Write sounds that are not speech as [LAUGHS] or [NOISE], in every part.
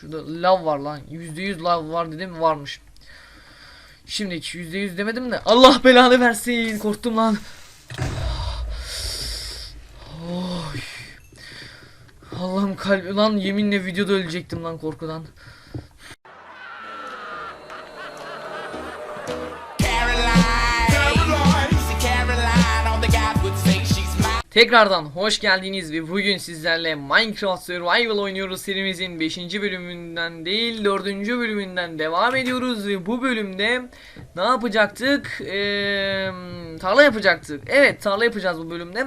Şurada lav var lan. %100 lav var dedim varmış. Şimdi %100 demedim de Allah belanı versin. Korktum lan. Allah'ım kalbim lan yeminle videoda ölecektim lan korkudan. Tekrardan hoş geldiniz ve bugün sizlerle Minecraft Survival oynuyoruz serimizin 5. bölümünden değil 4. bölümünden devam ediyoruz ve bu bölümde ne yapacaktık? Eee, tarla yapacaktık. Evet tarla yapacağız bu bölümde.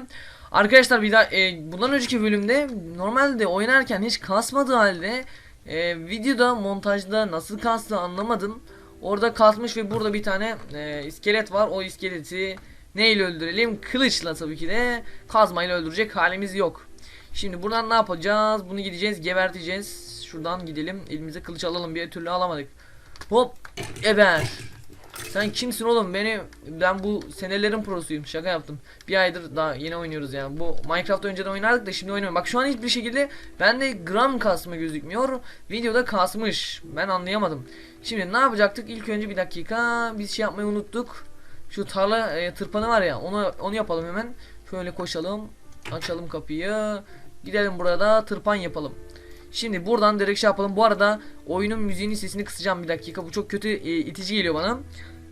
Arkadaşlar bir daha e, bundan önceki bölümde normalde oynarken hiç kasmadığı halde e, videoda montajda nasıl kastı anlamadım. Orada kasmış ve burada bir tane e, iskelet var. O iskeleti neyle öldürelim? Kılıçla tabii ki de kazmayla öldürecek halimiz yok. Şimdi buradan ne yapacağız? Bunu gideceğiz geberteceğiz. Şuradan gidelim. Elimize kılıç alalım bir türlü alamadık. Hop eber. Sen kimsin oğlum? Beni ben bu senelerin prosuyum. Şaka yaptım. Bir aydır daha yeni oynuyoruz yani. Bu Minecraft önceden oynardık da şimdi oynamıyorum. Bak şu an hiçbir şekilde bende gram kasma gözükmüyor. Videoda kasmış. Ben anlayamadım. Şimdi ne yapacaktık? İlk önce bir dakika. Biz şey yapmayı unuttuk. Şu tarla e, tırpanı var ya. Onu onu yapalım hemen. Şöyle koşalım. Açalım kapıyı. Gidelim burada tırpan yapalım. Şimdi buradan direkt şey yapalım. Bu arada oyunun müziğinin sesini kısacağım bir dakika. Bu çok kötü e, itici geliyor bana.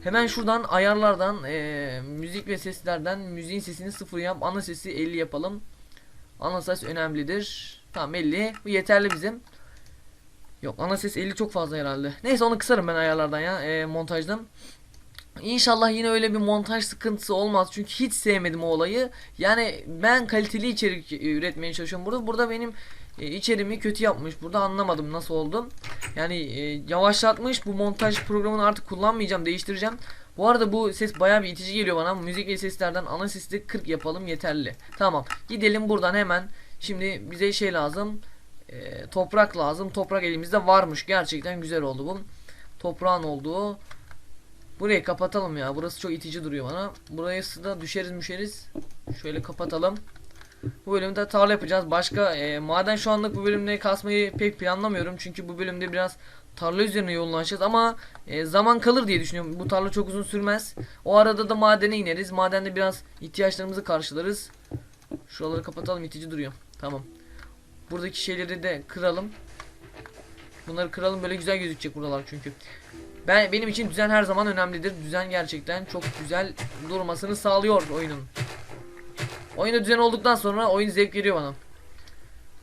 Hemen şuradan ayarlardan e, müzik ve seslerden müziğin sesini sıfır yap. Ana sesi 50 yapalım. Ana ses önemlidir. Tamam 50. Bu yeterli bizim. Yok ana ses 50 çok fazla herhalde. Neyse onu kısarım ben ayarlardan ya e, montajdan. İnşallah yine öyle bir montaj sıkıntısı olmaz. Çünkü hiç sevmedim o olayı. Yani ben kaliteli içerik üretmeye çalışıyorum burada. Burada benim e, içeriğimi kötü yapmış. Burada anlamadım nasıl oldu. Yani e, yavaşlatmış. Bu montaj programını artık kullanmayacağım. Değiştireceğim. Bu arada bu ses bayağı bir itici geliyor bana. Müzik ve seslerden ana sesi 40 yapalım yeterli. Tamam. Gidelim buradan hemen. Şimdi bize şey lazım. E, toprak lazım. Toprak elimizde varmış. Gerçekten güzel oldu bu. Toprağın olduğu. Burayı kapatalım ya. Burası çok itici duruyor bana. Burayı da düşeriz müşeriz. Şöyle kapatalım. Bu bölümde tarla yapacağız. Başka e, maden şu anlık bu bölümde kasmayı pek planlamıyorum. Çünkü bu bölümde biraz tarla üzerine yoğunlaşacağız ama e, zaman kalır diye düşünüyorum. Bu tarla çok uzun sürmez. O arada da madene ineriz. Madende biraz ihtiyaçlarımızı karşılarız. Şuraları kapatalım itici duruyor. Tamam. Buradaki şeyleri de kıralım. Bunları kıralım böyle güzel gözükecek buralar çünkü. Ben benim için düzen her zaman önemlidir. Düzen gerçekten çok güzel durmasını sağlıyor oyunun. Oyunda düzen olduktan sonra oyun zevk veriyor bana.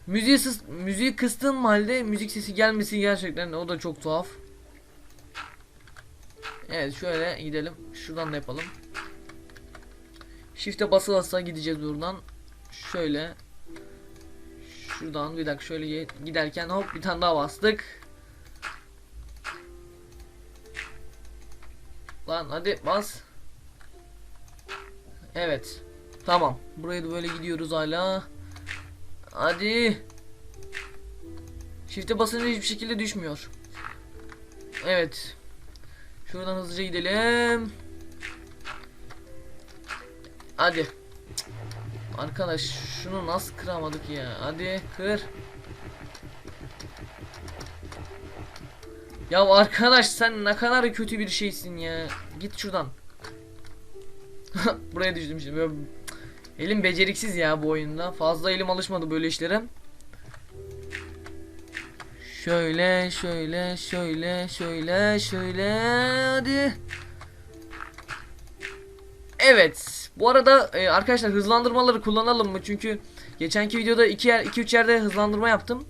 Müziği, sız, müziği kıstığım halde müzik sesi gelmesi gerçekten o da çok tuhaf. Evet şöyle gidelim. Şuradan da yapalım. Shift'e basa basa gideceğiz buradan. Şöyle. Şuradan bir dakika şöyle giderken hop bir tane daha bastık. Lan hadi bas. Evet. Tamam. Buraya da böyle gidiyoruz hala. Hadi. Shift'e basınca hiçbir şekilde düşmüyor. Evet. Şuradan hızlıca gidelim. Hadi. Arkadaş şunu nasıl kıramadık ya? Hadi kır. Ya arkadaş sen ne kadar kötü bir şeysin ya. Git şuradan. [LAUGHS] Buraya düştüm şimdi. Böyle... Elim beceriksiz ya bu oyunda. Fazla elim alışmadı böyle işlere. Şöyle şöyle şöyle şöyle şöyle hadi. Evet. Bu arada e, arkadaşlar hızlandırmaları kullanalım mı? Çünkü geçenki videoda 2 yer 2 3 yerde hızlandırma yaptım.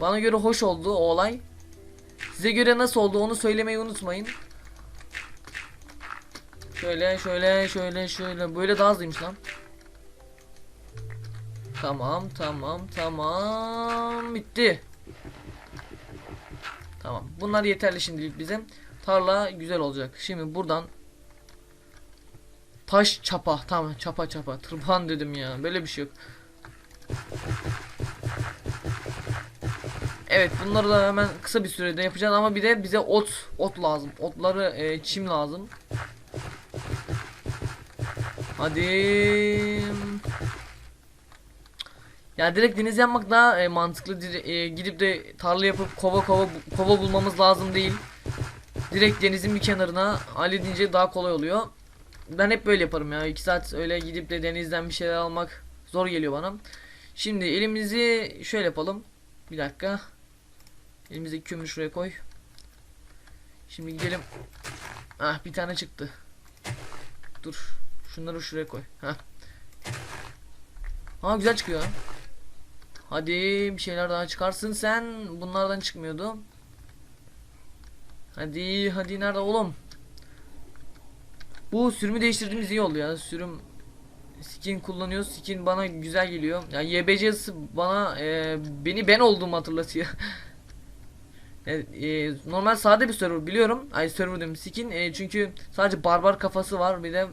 Bana göre hoş oldu o olay. Size göre nasıl oldu onu söylemeyi unutmayın. Şöyle şöyle şöyle şöyle böyle daha hızlıymış lan. Tamam tamam tamam bitti. Tamam bunlar yeterli şimdilik bize. Tarla güzel olacak. Şimdi buradan taş çapa tamam çapa çapa tırpan dedim ya böyle bir şey yok. Evet bunları da hemen kısa bir sürede yapacağız ama bir de bize ot ot lazım. Otları e, çim lazım. Hadi. Ya direkt deniz yapmak daha e, mantıklı. Dire- e, gidip de tarla yapıp kova kova kova bulmamız lazım değil. Direkt denizin bir kenarına halledince daha kolay oluyor. Ben hep böyle yaparım ya. 2 saat öyle gidip de denizden bir şeyler almak zor geliyor bana. Şimdi elimizi şöyle yapalım. Bir dakika. Elimizdeki kömür şuraya koy. Şimdi gidelim. Ah bir tane çıktı. Dur. Şunları şuraya koy. Heh. Aa güzel çıkıyor. Hadi bir şeyler daha çıkarsın sen. Bunlardan çıkmıyordu. Hadi hadi nerede oğlum? Bu sürümü değiştirdiğimiz iyi oldu ya. Sürüm skin kullanıyoruz. Skin bana güzel geliyor. Ya YBC bana e, beni ben olduğumu hatırlatıyor. [LAUGHS] E, e, normal sade bir server biliyorum. Ay server diyorum skin e, çünkü sadece barbar kafası var bir de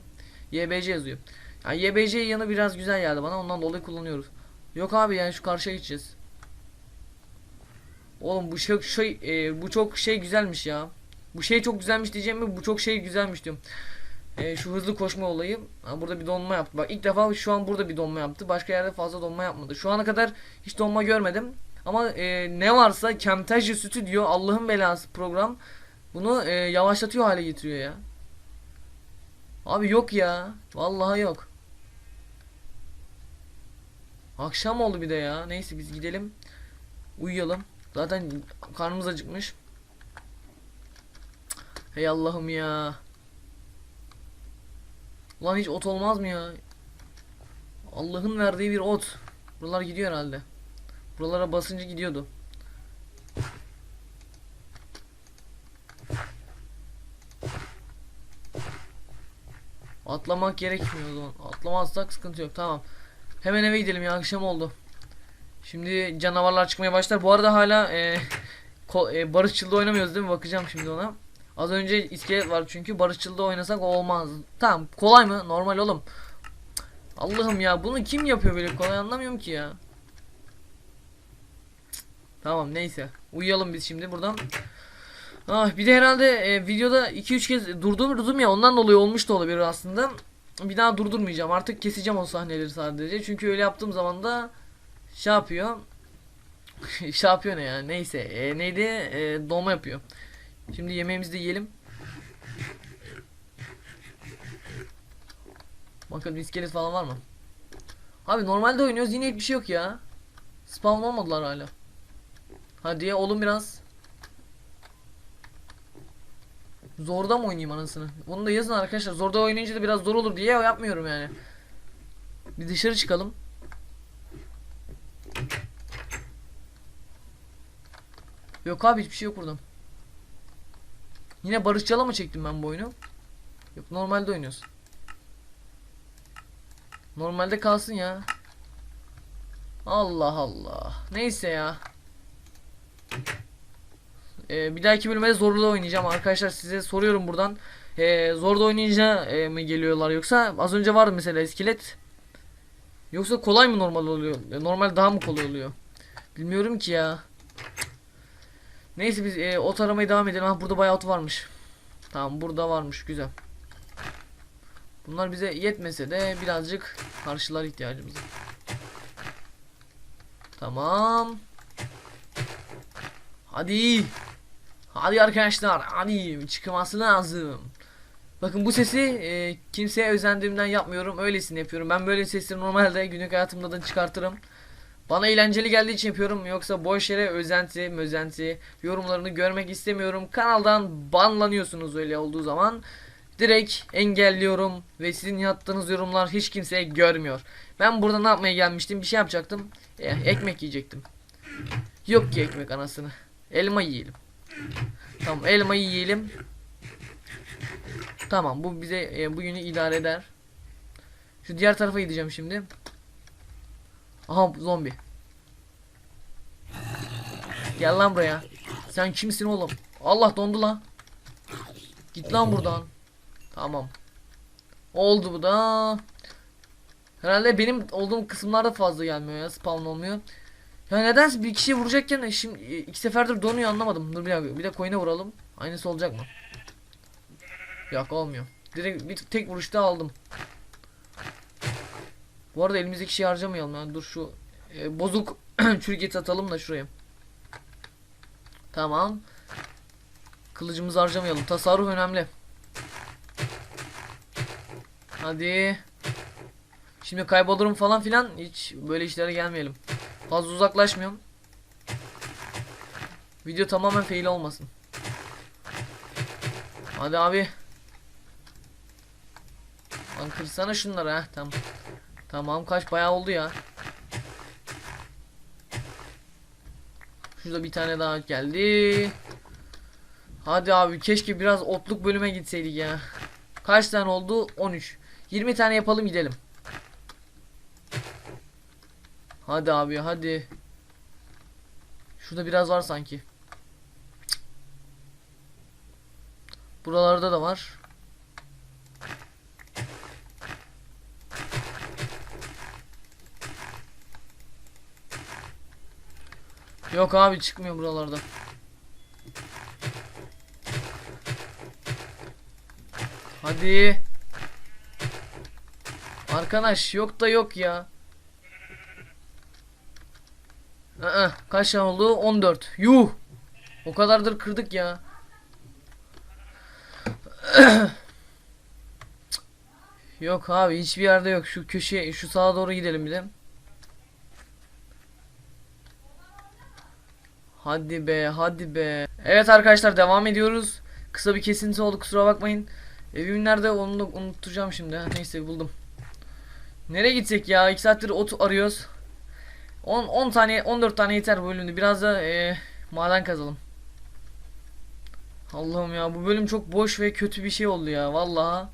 YBC yazıyor. Yani YBC yanı biraz güzel geldi bana ondan dolayı kullanıyoruz. Yok abi yani şu karşıya gideceğiz. Oğlum bu şey, şey e, bu çok şey güzelmiş ya. Bu şey çok güzelmiş diyeceğim mi? Bu çok şey güzelmiş diyorum. E, şu hızlı koşma olayı. Ha, burada bir donma yaptı. Bak ilk defa şu an burada bir donma yaptı. Başka yerde fazla donma yapmadı. Şu ana kadar hiç donma görmedim. Ama e, ne varsa Camtasia Studio Allah'ın belası program bunu e, yavaşlatıyor hale getiriyor ya. Abi yok ya. Vallahi yok. Akşam oldu bir de ya. Neyse biz gidelim. Uyuyalım. Zaten karnımız acıkmış. Hey Allah'ım ya. Ulan hiç ot olmaz mı ya? Allah'ın verdiği bir ot. Buralar gidiyor herhalde. Buralara basınca gidiyordu. Atlamak gerekmiyor o zaman. Atlamazsak sıkıntı yok. Tamam. Hemen eve gidelim ya akşam oldu. Şimdi canavarlar çıkmaya başlar. Bu arada hala e, ko- e, barışçılda oynamıyoruz değil mi? Bakacağım şimdi ona. Az önce iskelet var çünkü barışçılda oynasak olmaz. Tamam kolay mı? Normal oğlum. Allah'ım ya bunu kim yapıyor böyle kolay anlamıyorum ki ya. Tamam neyse. Uyuyalım biz şimdi buradan. Ah bir de herhalde e, videoda 2-3 kez durdurdum ya ondan dolayı olmuş da olabilir aslında. Bir daha durdurmayacağım. Artık keseceğim o sahneleri sadece. Çünkü öyle yaptığım zaman da şey yapıyor. [LAUGHS] şey yapıyor ne ya? Neyse. E, neydi? E, dolma yapıyor. Şimdi yemeğimizi de yiyelim. Bakalım iskelet falan var mı? Abi normalde oynuyoruz yine hiçbir şey yok ya. Spawn olmadılar hala. Hadi ya oğlum biraz. Zorda mı oynayayım anasını? Bunu da yazın arkadaşlar. Zorda oynayınca da biraz zor olur diye yapmıyorum yani. Bir dışarı çıkalım. Yok abi hiçbir şey yok buradan. Yine barışçala mı çektim ben bu oyunu? Yok normalde oynuyoruz. Normalde kalsın ya. Allah Allah. Neyse ya. Ee, bir dahaki bölümde zorlu oynayacağım arkadaşlar size soruyorum buradan. Ee, zorda oynayınca e, mi geliyorlar yoksa az önce vardı mesela iskelet. Yoksa kolay mı normal oluyor? E, Normal daha mı kolay oluyor? Bilmiyorum ki ya. Neyse biz e, ot aramaya devam edelim. Ha burada bayağı ot varmış. Tamam burada varmış güzel. Bunlar bize yetmese de birazcık karşılar ihtiyacımızı. Tamam. Hadi. Hadi arkadaşlar. Hadi çıkması lazım. Bakın bu sesi e, kimseye özendiğimden yapmıyorum. Öylesine yapıyorum. Ben böyle sesleri normalde günlük hayatımda da çıkartırım. Bana eğlenceli geldiği için yapıyorum. Yoksa boş yere özenti, mözenti yorumlarını görmek istemiyorum. Kanaldan banlanıyorsunuz öyle olduğu zaman. Direkt engelliyorum ve sizin yaptığınız yorumlar hiç kimse görmüyor. Ben burada ne yapmaya gelmiştim? Bir şey yapacaktım. E, ekmek yiyecektim. Yok ki ekmek anasını. Elma yiyelim. Tamam elmayı yiyelim. Tamam bu bize e, bugünü idare eder. Şu diğer tarafa gideceğim şimdi. Aha zombi. Gel lan buraya. Sen kimsin oğlum? Allah dondu lan. Git lan buradan. Tamam. Oldu bu da. Herhalde benim olduğum kısımlarda fazla gelmiyor ya spawn olmuyor. Ya neden bir kişiyi vuracakken şimdi iki seferdir donuyor anlamadım. Dur bir dakika bir de coin'e vuralım. Aynısı olacak mı? Yok olmuyor. Direkt bir tek vuruşta aldım. Bu arada elimizdeki şeyi harcamayalım ya. Dur şu e, bozuk [CLEARS THROAT] çürük et atalım da şuraya. Tamam. Kılıcımızı harcamayalım. Tasarruf önemli. Hadi. Şimdi kaybolurum falan filan. Hiç böyle işlere gelmeyelim. Fazla uzaklaşmıyorum. Video tamamen fail olmasın. Hadi abi. Lan kırsana şunları ha. Tamam. Tamam kaç bayağı oldu ya. Şurada bir tane daha geldi. Hadi abi keşke biraz otluk bölüme gitseydik ya. Kaç tane oldu? 13. 20 tane yapalım gidelim. Hadi abi hadi. Şurada biraz var sanki. Buralarda da var. Yok abi çıkmıyor buralarda. Hadi. Arkadaş yok da yok ya. Aa, kaç tane oldu? 14. Yuh. O kadardır kırdık ya. [CLEARS THROAT] yok abi hiçbir yerde yok. Şu köşeye şu sağa doğru gidelim bir de. Hadi be hadi be. Evet arkadaşlar devam ediyoruz. Kısa bir kesinti oldu kusura bakmayın. Evim nerede onu da unutacağım şimdi. Neyse buldum. Nereye gitsek ya? 2 saattir ot arıyoruz. 10 10 tane 14 tane yeter bu bölümde. Biraz da eee, maden kazalım. Allah'ım ya bu bölüm çok boş ve kötü bir şey oldu ya vallahi.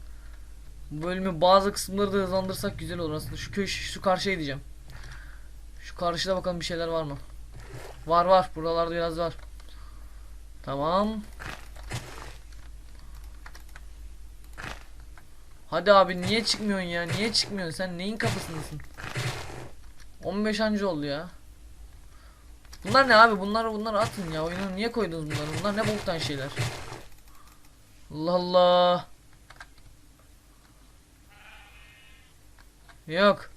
Bu bölümün bazı kısımları da hızlandırsak güzel olur aslında. Şu köş şu karşıya gideceğim. Şu karşıda bakalım bir şeyler var mı? Var var. Buralarda biraz var. Tamam. Hadi abi niye çıkmıyorsun ya? Niye çıkmıyorsun? Sen neyin kafasındasın? 15 anca oldu ya. Bunlar ne abi? Bunlar bunlar atın ya. Oyunu niye koydunuz bunları? Bunlar ne boktan şeyler. Allah Allah. Yok.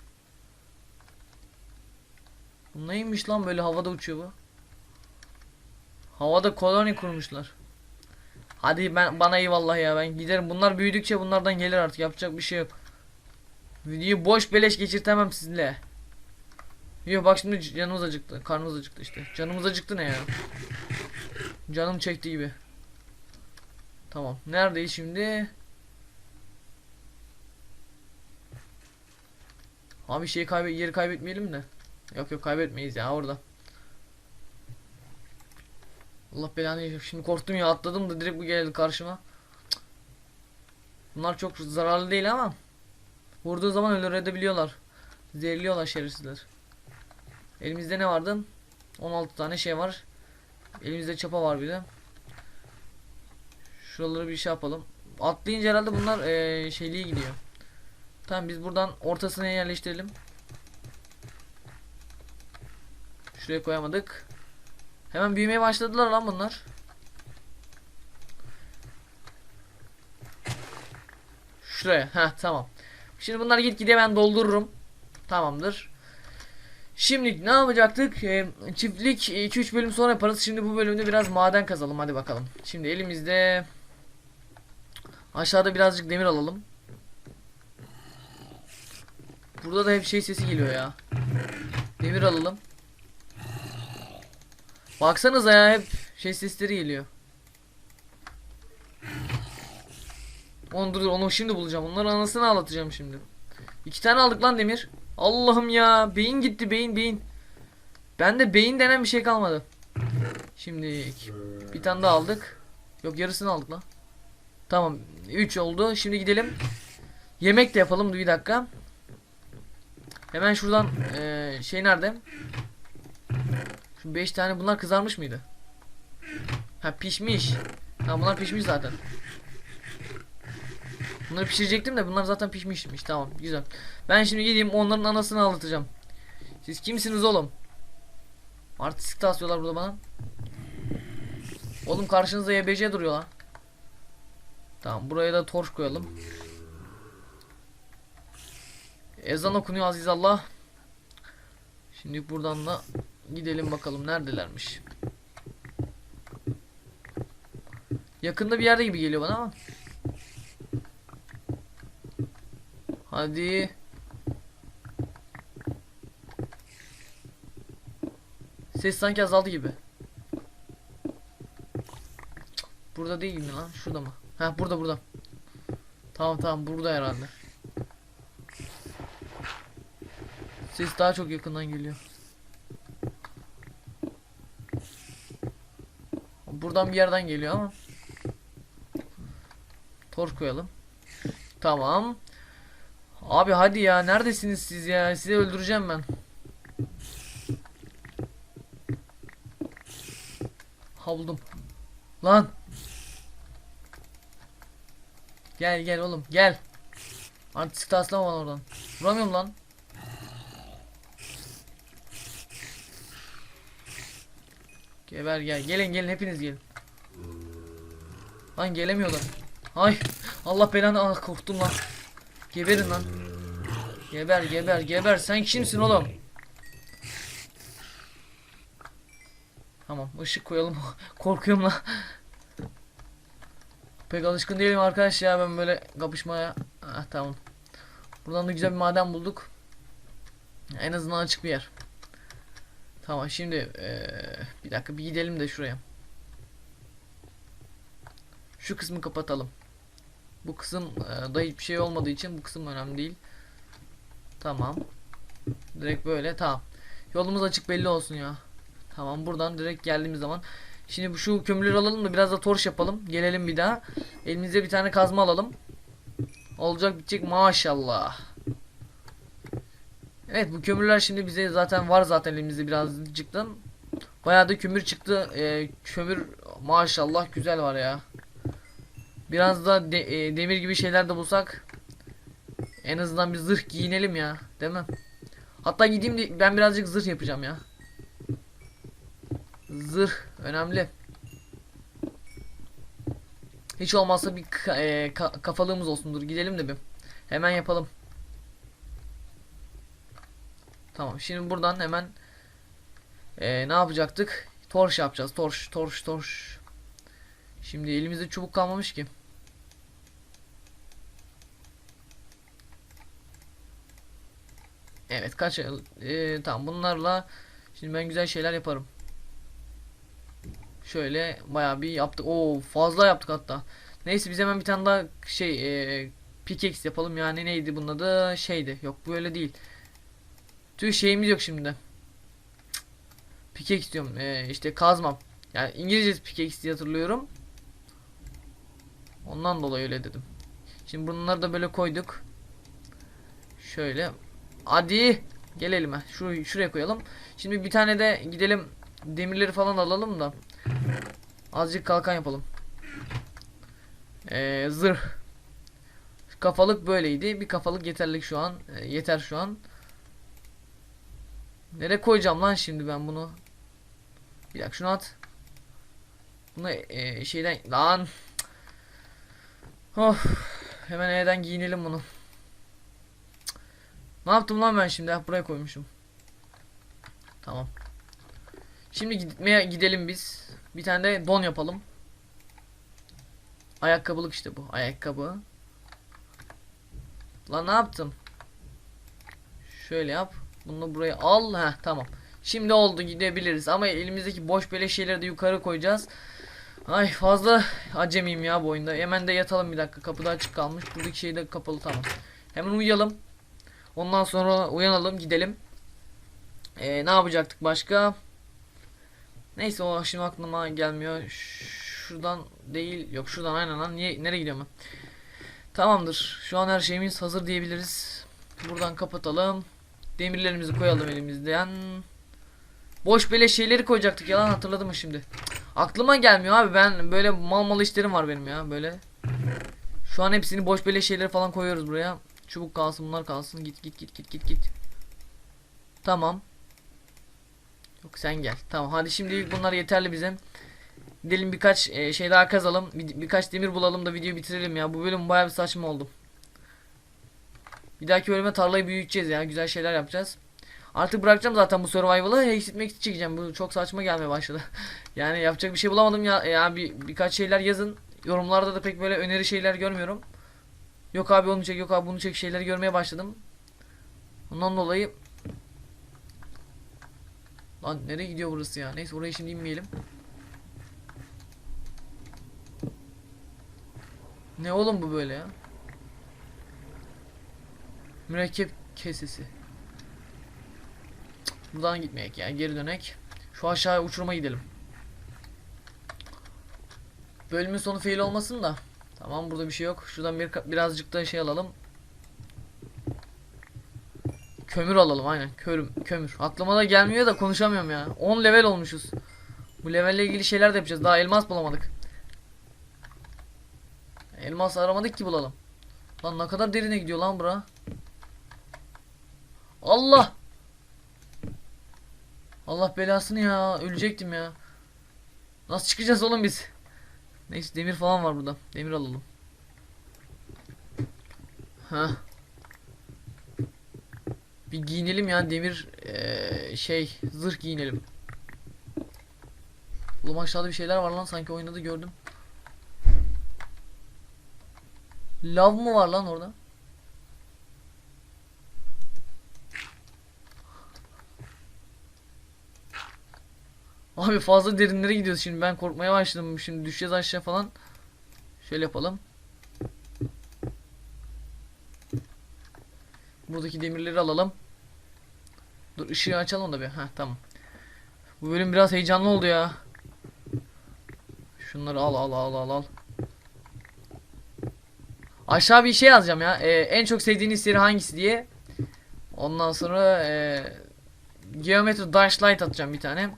Bu neymiş lan böyle havada uçuyor bu? Havada koloni kurmuşlar. Hadi ben bana eyvallah ya ben giderim. Bunlar büyüdükçe bunlardan gelir artık yapacak bir şey yok. Videoyu boş beleş geçirtemem sizinle. Yok bak şimdi canımız acıktı. Karnımız acıktı işte. Canımız acıktı ne ya? Canım çekti gibi. Tamam. Neredeyiz şimdi? Abi şeyi kaybet yeri kaybetmeyelim de. Yok yok kaybetmeyiz ya orada. Allah belanı. Şimdi korktum ya atladım da direkt bu geldi karşıma. Bunlar çok zararlı değil ama vurduğu zaman öldürebiliyorlar. Zehirliyorlar şerefsizler. Elimizde ne vardı? 16 tane şey var. Elimizde çapa var bir de. Şuraları bir şey yapalım. Atlayınca herhalde bunlar eee şeyliğe gidiyor. Tamam biz buradan ortasına yerleştirelim. Şuraya koyamadık. Hemen büyümeye başladılar lan bunlar. Şuraya. Ha tamam. Şimdi bunlar git gide ben doldururum. Tamamdır. Şimdi ne yapacaktık? Ee, çiftlik 2-3 bölüm sonra yaparız. Şimdi bu bölümde biraz maden kazalım. Hadi bakalım. Şimdi elimizde aşağıda birazcık demir alalım. Burada da hep şey sesi geliyor ya. Demir alalım. Baksanıza ya hep şey sesleri geliyor. Onu dur onu şimdi bulacağım. Onların anasını ağlatacağım şimdi. İki tane aldık lan demir. Allah'ım ya beyin gitti beyin beyin. Bende beyin denen bir şey kalmadı. Şimdi bir tane daha aldık. Yok yarısını aldık lan. Tamam 3 oldu. Şimdi gidelim. Yemek de yapalım bir dakika. Hemen şuradan eee, şey nerede? Şu 5 tane bunlar kızarmış mıydı? Ha pişmiş. Ha bunlar pişmiş zaten. Bunları pişirecektim de bunlar zaten pişmişmiş. Tamam güzel. Ben şimdi gideyim onların anasını ağlatacağım. Siz kimsiniz oğlum? Artistik taslıyorlar burada bana. Oğlum karşınızda YBC duruyor lan. Tamam buraya da torç koyalım. Ezan okunuyor aziz Allah. Şimdi buradan da gidelim bakalım neredelermiş. Yakında bir yerde gibi geliyor bana ama. Hadi. Ses sanki azaldı gibi. Burada değil mi lan? Şurada mı? Ha burada burada. Tamam tamam burada herhalde. Ses daha çok yakından geliyor. Buradan bir yerden geliyor ama. Torç koyalım. Tamam. Abi hadi ya neredesiniz siz ya? Sizi öldüreceğim ben. Ha buldum. Lan. Gel gel oğlum gel. Artistik taslama bana oradan. Vuramıyorum lan. Geber gel. Gelin gelin hepiniz gelin. Lan gelemiyorlar. Ay Allah belanı ah korktum lan. Geberin lan. Geber geber geber sen kimsin oğlum? Tamam ışık koyalım. [LAUGHS] Korkuyorum lan. Pek alışkın değilim arkadaş ya ben böyle kapışmaya. Ah tamam. Buradan da güzel bir maden bulduk. En azından açık bir yer. Tamam şimdi eee, bir dakika bir gidelim de şuraya. Şu kısmı kapatalım. Bu kısım eee, da hiçbir şey olmadığı için bu kısım önemli değil. Tamam. Direkt böyle tamam. Yolumuz açık belli olsun ya. Tamam buradan direkt geldiğimiz zaman. Şimdi şu kömürleri alalım da biraz da torş yapalım. Gelelim bir daha. Elimize bir tane kazma alalım. Olacak bitecek maşallah. Evet bu kömürler şimdi bize zaten var zaten elimizde birazcıktan. Bayağı da kömür çıktı. Ee, kömür maşallah güzel var ya. Biraz da de- e, demir gibi şeyler de bulsak en azından bir zırh giyinelim ya, değil mi? Hatta gideyim de ben birazcık zırh yapacağım ya. Zırh önemli. Hiç olmazsa bir e, ka- kafalığımız olsundur. Gidelim de bir. Hemen yapalım. Tamam. Şimdi buradan hemen e, ne yapacaktık? Torş yapacağız. Torş, torş, torş. Şimdi elimizde çubuk kalmamış ki. Evet kaç e, tamam bunlarla şimdi ben güzel şeyler yaparım. Şöyle bayağı bir yaptık. Oo fazla yaptık hatta. Neyse biz hemen bir tane daha şey e, pickaxe yapalım yani neydi bunun adı şeydi. Yok böyle değil. Tüy şeyimiz yok şimdi. Pickaxe diyorum. E, işte kazmam. Yani İngilizce pickaxe diye hatırlıyorum. Ondan dolayı öyle dedim. Şimdi bunları da böyle koyduk. Şöyle. Hadi. Gelelim ha. Şu şuraya koyalım. Şimdi bir tane de gidelim demirleri falan alalım da azıcık kalkan yapalım. Ee, zırh. Kafalık böyleydi. Bir kafalık yeterlik şu an. Ee, yeter şu an. Nereye koyacağım lan şimdi ben bunu? Bir dakika şunu at. Bunu ee, şeyden lan. Of. Hemen evden giyinelim bunu. Ne yaptım lan ben şimdi? Buraya koymuşum. Tamam. Şimdi gitmeye gidelim biz. Bir tane de don yapalım. Ayakkabılık işte bu. Ayakkabı. Lan ne yaptım? Şöyle yap. Bunu buraya al. Heh tamam. Şimdi oldu gidebiliriz ama elimizdeki boş beleş şeyleri de yukarı koyacağız. Ay fazla acemiyim ya bu oyunda. Hemen de yatalım bir dakika. Kapıda açık kalmış. Buradaki şey de kapalı tamam. Hemen uyuyalım. Ondan sonra uyanalım gidelim. Ee, ne yapacaktık başka? Neyse o şimdi aklıma gelmiyor. Şuradan değil. Yok şuradan aynen lan. Niye nereye gidiyorum? Tamamdır. Şu an her şeyimiz hazır diyebiliriz. Buradan kapatalım. Demirlerimizi koyalım elimizden. Boş beleş şeyleri koyacaktık ya lan hatırladım mı şimdi? Aklıma gelmiyor abi ben böyle mal mal işlerim var benim ya böyle. Şu an hepsini boş beleş şeyleri falan koyuyoruz buraya. Çubuk kalsın bunlar kalsın git git git git git git. Tamam. Yok sen gel. Tamam hadi şimdi bunlar yeterli bize. Gidelim birkaç e, şey daha kazalım. Bir, birkaç demir bulalım da videoyu bitirelim ya. Bu bölüm bayağı bir saçma oldu. Bir dahaki bölüme tarlayı büyüteceğiz ya. Güzel şeyler yapacağız. Artık bırakacağım zaten bu survival'ı. Exit Maxit çekeceğim. Bu çok saçma gelmeye başladı. [LAUGHS] yani yapacak bir şey bulamadım ya. Ya bir birkaç şeyler yazın. Yorumlarda da pek böyle öneri şeyler görmüyorum. Yok abi onu çek, yok abi bunu çek şeyleri görmeye başladım. Ondan dolayı Lan nereye gidiyor burası ya? Neyse oraya şimdi inmeyelim. Ne oğlum bu böyle ya? Mürekkep kesesi. Buradan gitmeyek ya. Geri dönek. Şu aşağıya uçuruma gidelim. Bölümün sonu fail olmasın da. Tamam burada bir şey yok. Şuradan bir birazcık da şey alalım. Kömür alalım aynen. Kömür, kömür. Aklıma da gelmiyor da konuşamıyorum ya. 10 level olmuşuz. Bu levelle ilgili şeyler de yapacağız. Daha elmas bulamadık. Elmas aramadık ki bulalım. Lan ne kadar derine gidiyor lan bura. Allah. Allah belasını ya. Ölecektim ya. Nasıl çıkacağız oğlum biz? Neyse demir falan var burada. Demir alalım. Ha. Bir giyinelim ya demir eee, şey zırh giyinelim. Oğlum aşağıda bir şeyler var lan sanki oynadı gördüm. Lav mı var lan orada? Abi fazla derinlere gidiyoruz şimdi ben korkmaya başladım şimdi düşeceğiz aşağı falan. Şöyle yapalım. Buradaki demirleri alalım. Dur ışığı açalım da bir. Ha tamam. Bu bölüm biraz heyecanlı oldu ya. Şunları al al al al al. Aşağı bir şey yazacağım ya. Ee, en çok sevdiğiniz seri hangisi diye. Ondan sonra ee, Geometry Dash Light atacağım bir tane.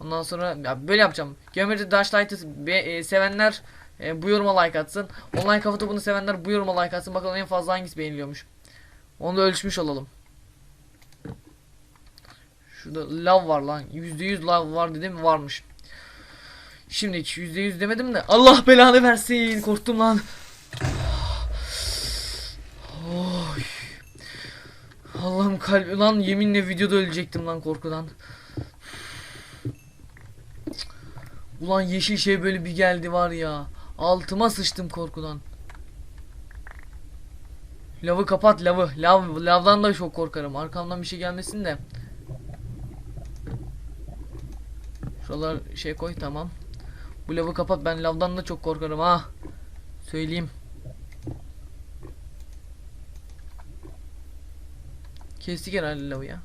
Ondan sonra ya böyle yapacağım. Geometry Dash Light'ı e, sevenler e, bu yoruma like atsın. Online kafa topunu sevenler bu yoruma like atsın. Bakalım en fazla hangisi beğeniliyormuş. Onu da ölçmüş olalım. Şurada lav var lan. %100 lav var dedim varmış. Şimdi %100 demedim de Allah belanı versin. Korktum lan. Oy. Allah'ım kalbi lan yeminle videoda ölecektim lan korkudan. Ulan yeşil şey böyle bir geldi var ya. Altıma sıçtım korkudan. Lavı kapat lavı. Lav, lavdan da çok korkarım. Arkamdan bir şey gelmesin de. Şuralar şey koy tamam. Bu lavı kapat ben lavdan da çok korkarım ha. Söyleyeyim. Kestik herhalde lavı ya.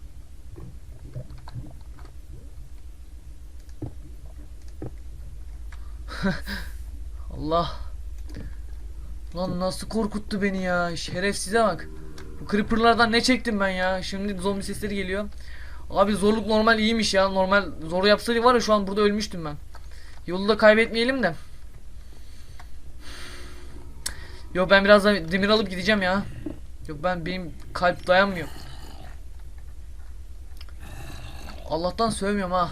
[LAUGHS] Allah. Lan nasıl korkuttu beni ya. Şerefsize bak. Bu creeperlardan ne çektim ben ya. Şimdi zombi sesleri geliyor. Abi zorluk normal iyiymiş ya. Normal zoru yapsaydı var ya şu an burada ölmüştüm ben. Yolu da kaybetmeyelim de. Yok ben biraz da demir alıp gideceğim ya. Yok ben benim kalp dayanmıyor. Allah'tan sövmüyorum ha.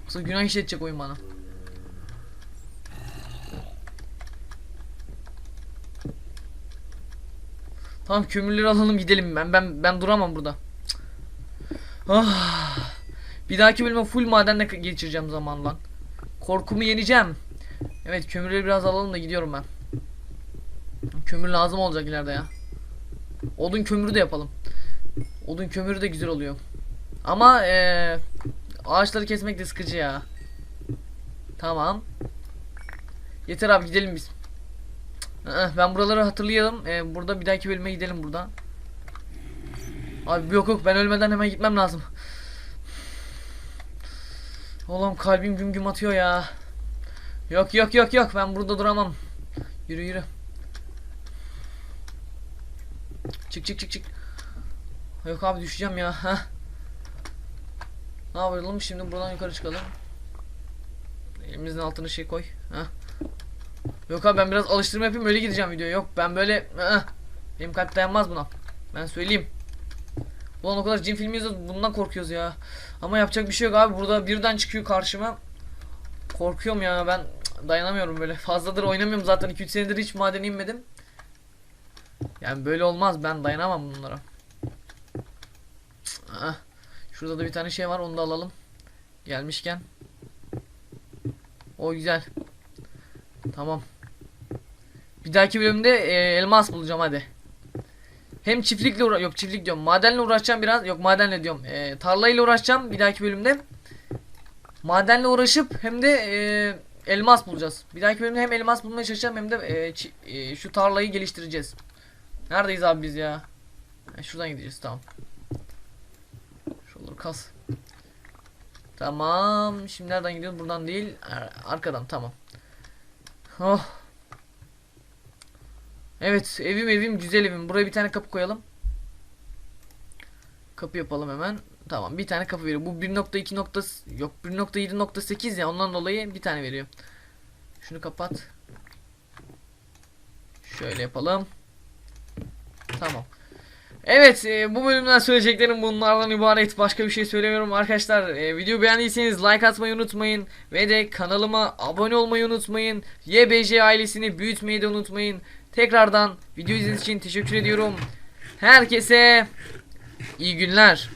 Yoksa günah işletecek oyun bana. Tamam kömürleri alalım gidelim ben ben ben duramam burada. Ah. Bir dahaki bölüme full madenle geçireceğim zaman lan. Korkumu yeneceğim. Evet kömürleri biraz alalım da gidiyorum ben. Kömür lazım olacak ileride ya. Odun kömürü de yapalım. Odun kömürü de güzel oluyor. Ama eee ağaçları kesmek de sıkıcı ya. Tamam. Yeter abi gidelim biz. Ben buraları hatırlayalım. Ee, burada bir dahaki bölüme gidelim buradan. Abi yok yok ben ölmeden hemen gitmem lazım. Oğlum kalbim güm güm atıyor ya. Yok yok yok yok ben burada duramam. Yürü yürü. Çık çık çık çık. Yok abi düşeceğim ya. Heh. Ne yapalım şimdi buradan yukarı çıkalım. Elimizin altına şey koy. Heh. Yok abi ben biraz alıştırma yapayım öyle gideceğim video. Yok ben böyle ıh, benim kalp dayanmaz buna. Ben söyleyeyim. Ulan o kadar cin filmi izliyoruz bundan korkuyoruz ya. Ama yapacak bir şey yok abi burada birden çıkıyor karşıma. Korkuyorum ya ben dayanamıyorum böyle. Fazladır oynamıyorum zaten 2-3 senedir hiç madene inmedim. Yani böyle olmaz ben dayanamam bunlara. Ah, şurada da bir tane şey var onu da alalım. Gelmişken. O güzel. Tamam. Bir dahaki bölümde e, elmas bulacağım hadi. Hem çiftlikle uğra yok çiftlik diyorum. Madenle uğraşacağım biraz. Yok madenle diyorum. E, tarlayla uğraşacağım bir dahaki bölümde. Madenle uğraşıp hem de e, elmas bulacağız. Bir dahaki bölümde hem elmas bulmaya çalışacağım hem de e, e, şu tarlayı geliştireceğiz. Neredeyiz abi biz ya? Ha, şuradan gideceğiz tamam. Şuraları kas. Tamam. Şimdi nereden gidiyoruz? Buradan değil. Ar- Arkadan tamam. Oh. Evet evim evim güzel evim. Buraya bir tane kapı koyalım. Kapı yapalım hemen. Tamam bir tane kapı veriyor. Bu 1.2 nokta yok 1.7.8 ya ondan dolayı bir tane veriyor. Şunu kapat. Şöyle yapalım. Tamam. Evet e, bu bölümden söyleyeceklerim bunlardan ibaret. Başka bir şey söylemiyorum arkadaşlar. E, video beğendiyseniz like atmayı unutmayın. Ve de kanalıma abone olmayı unutmayın. YBC ailesini büyütmeyi de unutmayın. Tekrardan video izlediğiniz için teşekkür ediyorum. Herkese iyi günler.